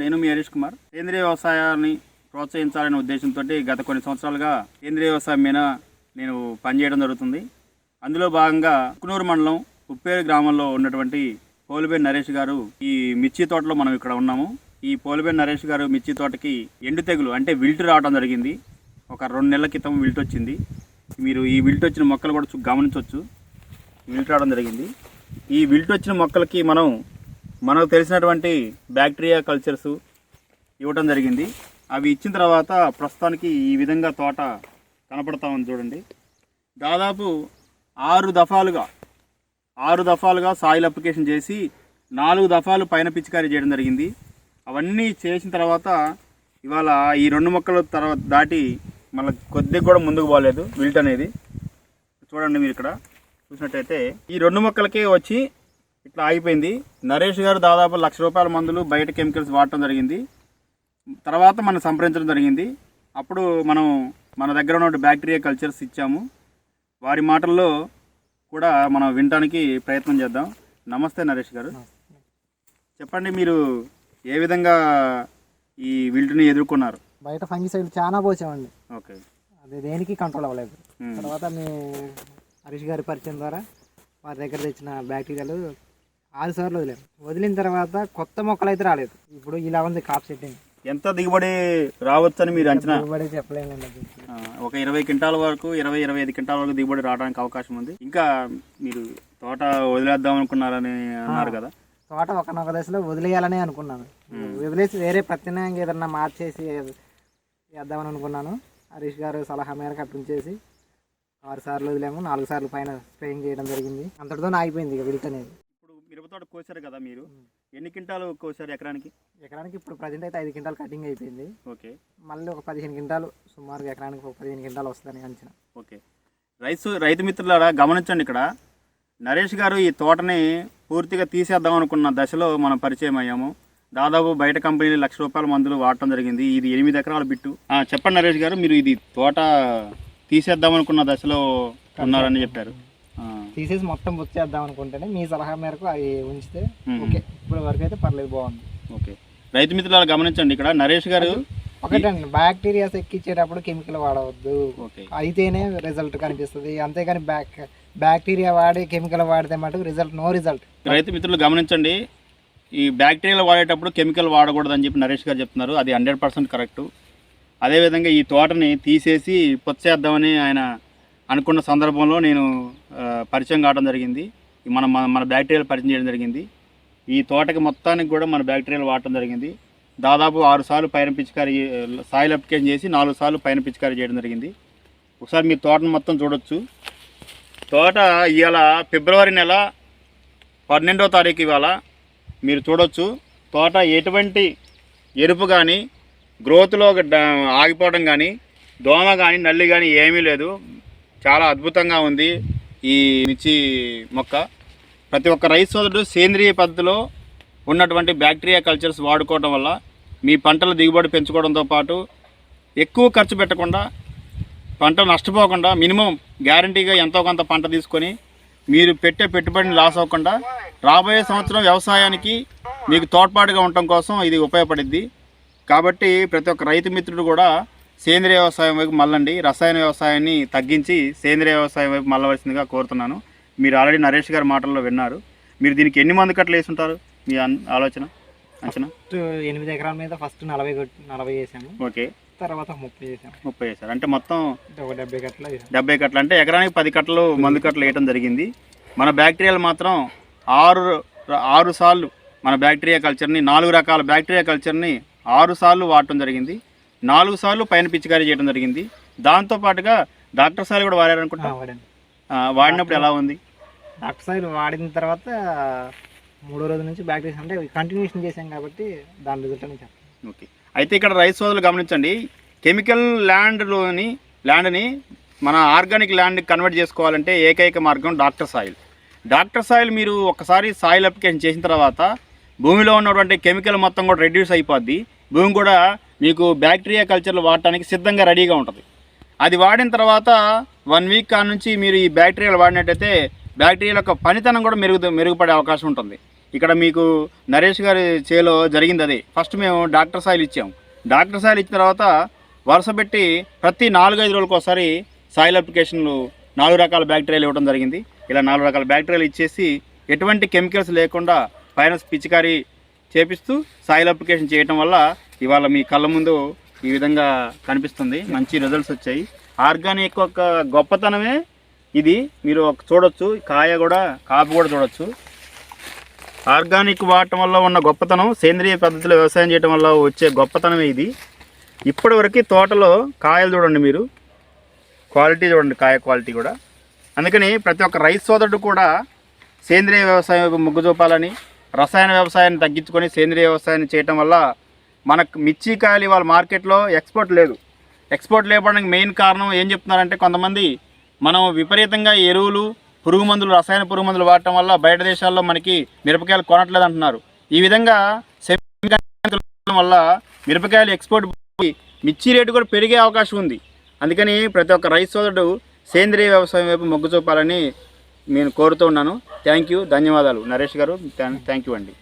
నేను మీ హరీష్ కుమార్. సేంద్రియ వ్యవసాయాన్ని ప్రోత్సహించాలనే ఉద్దేశంతో గత కొన్ని సంవత్సరాలుగా సేంద్రియ వ్యవసాయం మీద నేను పనిచేయడం జరుగుతుంది. అందులో భాగంగా కునూరు మండలం ఉప్పేరు గ్రామంలో ఉన్నటువంటి పోలిబేన్ నరేష్ గారు ఈ మిర్చి తోటలో మనం ఇక్కడ ఉన్నాము. ఈ పోలిబేన్ నరేష్ గారు మిర్చి తోటకి ఎండు తెగులు అంటే విల్ట్ రావడం జరిగింది. ఒక రెండు నెలల క్రితం విల్ట్ వచ్చింది. మీరు ఈ విల్ట్ వచ్చిన మొక్కలు కూడా గమనించవచ్చు. విల్ట్ రావడం జరిగింది. ఈ విల్ట్ వచ్చిన మొక్కలకి మనం మనకు తెలిసినటువంటి బ్యాక్టీరియా కల్చర్స్ ఇవ్వటం జరిగింది. అవి ఇచ్చిన తర్వాత ప్రస్తుతానికి ఈ విధంగా తోట కనపడతా ఉంది చూడండి. దాదాపు ఆరు దఫాలుగా ఆరు దఫాలుగా సాయిల్ అప్లికేషన్ చేసి నాలుగు దఫాలు పైన పిచికారీ చేయడం జరిగింది. అవన్నీ చేసిన తర్వాత ఇవాళ ఈ రెండు మొక్కల తర్వాత దాటి మన కొద్దిగా కూడా ముందుకు పోలేదు విల్ట్ అనేది. చూడండి మీరు ఇక్కడ చూసినట్టయితే ఈ రెండు మొక్కలకే వచ్చి ఇట్లా ఆగిపోయింది. నరేష్ గారు దాదాపు లక్ష రూపాయల మందులు బయట కెమికల్స్ వాడటం జరిగింది. తర్వాత మనం సంప్రదించడం జరిగింది. అప్పుడు మనం మన దగ్గర ఉన్న బ్యాక్టీరియా కల్చర్స్ ఇచ్చాము. వారి మాటల్లో కూడా మనం వినడానికి ప్రయత్నం చేద్దాం. నమస్తే నరేష్ గారు. చెప్పండి మీరు ఏ విధంగా ఈ విల్టుని ఎదుర్కొన్నారు? బయట ఫంగిసైడ్ చాలా పోసామండి. ఓకే. అది దేనికి కంట్రోల్ అవ్వలేదు. తర్వాత మీ హరీష్ గారి పరిచయం ద్వారా వారి దగ్గర తెచ్చిన బ్యాక్టీరియాలు ఆరు సార్లు వదిలేము వదిలిన తర్వాత కొత్త మొక్కలు అయితే రాలేదు. ఇప్పుడు ఇలా ఉంది కాప్ సెట్టింగ్ ఎంత దిగుబడి రావచ్చని మీరు అంచనా? దిగుబడి చెప్పలేమండి ఒక ఇరవై క్వింటాల వరకు ఇరవై ఇరవై ఐదు క్వింటాల వరకు దిగుబడి రావడానికి అవకాశం ఉంది. ఇంకా మీరు తోట వదిలేద్దాం అనుకున్నారని అన్నారు కదా? తోట ఒకనొక దశలో వదిలేయాలని అనుకున్నాను. వదిలేసి వేరే ప్రత్యామ్నాయంగా ఏదన్నా మార్చేసి వేద్దామని అనుకున్నాను. హరీష్ గారు సలహా మేరకు అప్పించేసి ఆరు సార్లు వదిలేము. నాలుగు సార్లు పైన స్ప్రేయింగ్ చేయడం జరిగింది. అంతటితో ఆగిపోయింది ఇక విల్ట్ అనేది. మిరప తోట కోసారు కదా మీరు? ఎన్ని క్వింటాలు కోసారు ఎకరానికి? ఎకరానికి ఇప్పుడు ప్రజెంట్ అయితే ఐదు క్వింటాలు కటింగ్ అయిపోయింది. ఓకే. మళ్ళీ ఒక పదిహేను క్వింటాలు సుమారుగా ఎకరానికి ఒక పదిహేను క్వింటాలు వస్తుందని అంచనా. ఓకే. రైతు రైతు మిత్రులారా గమనించండి ఇక్కడ. నరేష్ గారు ఈ తోటని పూర్తిగా తీసేద్దాం అనుకున్న దశలో మనం పరిచయం అయ్యాము. దాదాపు బయట కంపెనీలు లక్ష రూపాయల మందులు వాడటం జరిగింది. ఇది ఎనిమిది ఎకరాల బిట్టు. చెప్పండి నరేష్ గారు మీరు ఇది తోట తీసేద్దాం అనుకున్న దశలో ఉన్నారని చెప్పారు. తీసేసి మొత్తం వచ్చేద్దాం అనుకుంటేనే మీ సలహా మేరకు అవి ఉంచితే. ఓకే. ఇప్పుడు వరకు అయితే పర్లేదు బాగుంది. ఓకే. రైతు మిత్రులారా గమనించండి ఇక్కడ నరేష్ గారు ఒకటండి బ్యాక్టీరియాస్ ఎక్కించేటప్పుడు కెమికల్ వాడవద్దు. ఓకే. అయితేనే రిజల్ట్ కనిపిస్తుంది. అంతేగాని బ్యాక్ బ్యాక్టీరియా వాడి కెమికల్ వాడితే మటుకు రిజల్ట్ నో రిజల్ట్. రైతు మిత్రులు గమనించండి ఈ బ్యాక్టీరియాలు వాడేటప్పుడు కెమికల్ వాడకూడదని చెప్పి నరేష్ గారు చెప్తున్నారు. అది హండ్రెడ్ పర్సెంట్ కరెక్టు. అదేవిధంగా ఈ తోటని తీసేసి పొచ్చేద్దామని ఆయన అనుకున్న సందర్భంలో నేను పరిచయం కావడం జరిగింది. మన మన- మన బ్యాక్టీరియాలు పరిచయం చేయడం జరిగింది. ఈ తోటకి మొత్తానికి కూడా మన బ్యాక్టీరియాలు వాడటం జరిగింది. దాదాపు ఆరు సార్లు పైన పిచికారీ సాయిల్ అప్లికేషన్ చేసి నాలుగు సార్లు పైన పిచికారీ చేయడం జరిగింది. ఒకసారి మీ తోటను మొత్తం చూడొచ్చు. తోట ఇవాళ ఫిబ్రవరి నెల పన్నెండో తారీఖు ఇవాళ మీరు చూడొచ్చు. తోట ఎటువంటి ఎరుపు కానీ గ్రోత్లో ఆగిపోవడం కానీ దోమ కానీ నల్లి కానీ ఏమీ లేదు. చాలా అద్భుతంగా ఉంది ఈ మిర్చి మొక్క. ప్రతి ఒక్క రైతు సోదరుడు సేంద్రియ పద్ధతిలో ఉన్నటువంటి బ్యాక్టీరియా కల్చర్స్ వాడుకోవడం వల్ల మీ పంటల దిగుబడి పెంచుకోవడంతో పాటు ఎక్కువ ఖర్చు పెట్టకుండా పంట నష్టపోకుండా మినిమం గ్యారంటీగా ఎంతో కొంత పంట తీసుకొని మీరు పెట్టే పెట్టుబడిని లాస్ అవ్వకుండా రాబోయే సంవత్సరం వ్యవసాయానికి మీకు తోడ్పాటుగా ఉండటం కోసం ఇది ఉపయోగపడిద్ది. కాబట్టి ప్రతి ఒక్క రైతు మిత్రుడు కూడా సేంద్రియ వ్యవసాయం వైపు మళ్ళండి. రసాయన వ్యవసాయాన్ని తగ్గించి సేంద్రియ వ్యవసాయం వైపు మళ్ళవలసిందిగా కోరుతున్నాను. మీరు ఆల్రెడీ నరేష్ గారి మాటల్లో విన్నారు. మీరు దీనికి ఎన్ని మంది కట్టలు వేసుంటారు? మీ అన్- ఆలోచన? అంచనా? ఎనిమిది ఎకరాల మీద ఫస్ట్ నలభై నలభై వేసాము. ఓకే. తర్వాత ముప్పై వేసాము. ముప్పై వేశారు అంటే మొత్తం డెబ్బై వేసాము. డెబ్బై కట్టలు. అంటే ఎకరానికి పది కట్టలు మందు కట్టలు వేయడం జరిగింది. మన బ్యాక్టీరియాలు మాత్రం ఆరు ఆరు సార్లు మన బ్యాక్టీరియా కల్చర్ని నాలుగు రకాల బ్యాక్టీరియా కల్చర్ని ఆరు సార్లు వాడటం జరిగింది. నాలుగు సార్లు పైన పిచికారీ చేయడం జరిగింది. దాంతో పాటుగా డాక్టర్ సార్లు కూడా వాడారనుకుంటా? వాడినప్పుడు ఎలా ఉంది? డాక్టర్ సార్ వాడిన తర్వాత మూడో రోజు నుంచి బ్యాక్టీరియా అంటే కంటిన్యూషన్ చేసాం కాబట్టి దాని రిజల్ట్ అని చెప్తాను ఓకే. అయితే ఇక్కడ రైతు సోదరులు గమనించండి. కెమికల్ ల్యాండ్లోని ల్యాండ్ని మన ఆర్గానిక్ ల్యాండ్ కన్వర్ట్ చేసుకోవాలంటే ఏకైక మార్గం డాక్టర్ సాయిల్. డాక్టర్ సాయిల్ మీరు ఒకసారి సాయిల్ అప్లికేషన్ చేసిన తర్వాత భూమిలో ఉన్నటువంటి కెమికల్ మొత్తం కూడా రెడ్యూస్ అయిపోద్ది. భూమి కూడా మీకు బ్యాక్టీరియా కల్చర్లు వాడటానికి సిద్ధంగా రెడీగా ఉంటుంది. అది వాడిన తర్వాత వన్ వీక్ కాడ నుంచి మీరు ఈ బ్యాక్టీరియాలు వాడినట్టయితే బ్యాక్టీరియాల యొక్క పనితనం కూడా మెరుగు మెరుగుపడే అవకాశం ఉంటుంది. ఇక్కడ మీకు నరేష్ గారి చేలో జరిగింది అది. ఫస్ట్ మేము డాక్టర్ సాయిల్ ఇచ్చాం డాక్టర్ సాయిల్ ఇచ్చిన తర్వాత వరుస పెట్టి ప్రతి నాలుగైదు రోజులకు ఒకసారి సాయిల్ అప్లికేషన్లు నాలుగు రకాల బ్యాక్టీరియాలు ఇవ్వడం జరిగింది. ఇలా నాలుగు రకాల బ్యాక్టీరియాలు ఇచ్చేసి ఎటువంటి కెమికల్స్ లేకుండా పైన పిచికారీ చేపిస్తూ సాయిల్ అప్లికేషన్ చేయటం వల్ల ఇవాళ మీ కళ్ళ ముందు ఈ విధంగా కనిపిస్తుంది. మంచి రిజల్ట్స్ వచ్చాయి. ఆర్గానిక్ యొక్క గొప్పతనమే ఇది. మీరు ఒక చూడొచ్చు. కాయ కూడా కాపు కూడా చూడొచ్చు. ఆర్గానిక్ వాడటం వల్ల ఉన్న గొప్పతనం సేంద్రియ పద్ధతిలో వ్యవసాయం చేయడం వల్ల వచ్చే గొప్పతనమే ఇది. ఇప్పటివరకు తోటలో కాయలు చూడండి మీరు. క్వాలిటీ చూడండి కాయ క్వాలిటీ కూడా. అందుకని ప్రతి ఒక్క రైతు సోదరుడు కూడా సేంద్రియ వ్యవసాయం మొగ్గు చూపాలని రసాయన వ్యవసాయాన్ని తగ్గించుకొని సేంద్రియ వ్యవసాయాన్ని చేయటం వల్ల మనకు మిర్చి కాయలు ఇవాళ మార్కెట్లో ఎక్స్పోర్ట్ లేదు. ఎక్స్పోర్ట్ లేకపోవడానికి మెయిన్ కారణం ఏం చెప్తున్నారంటే కొంతమంది మనం విపరీతంగా ఎరువులు పురుగు మందులు రసాయన పురుగు మందులు వాడటం వల్ల బయట దేశాల్లో మనకి మిరపకాయలు కొనట్లేదు అంటున్నారు. ఈ విధంగా వల్ల మిరపకాయలు ఎక్స్పోర్ట్ మిర్చి రేటు కూడా పెరిగే అవకాశం ఉంది. అందుకని ప్రతి ఒక్క రైతు సోదరుడు సేంద్రియ వ్యవసాయం వైపు మొగ్గు చూపాలని నేను కోరుతూ ఉన్నాను. థ్యాంక్ యూ ధన్యవాదాలు. నరేష్ గారు థ్యాంక్ యూ అండి.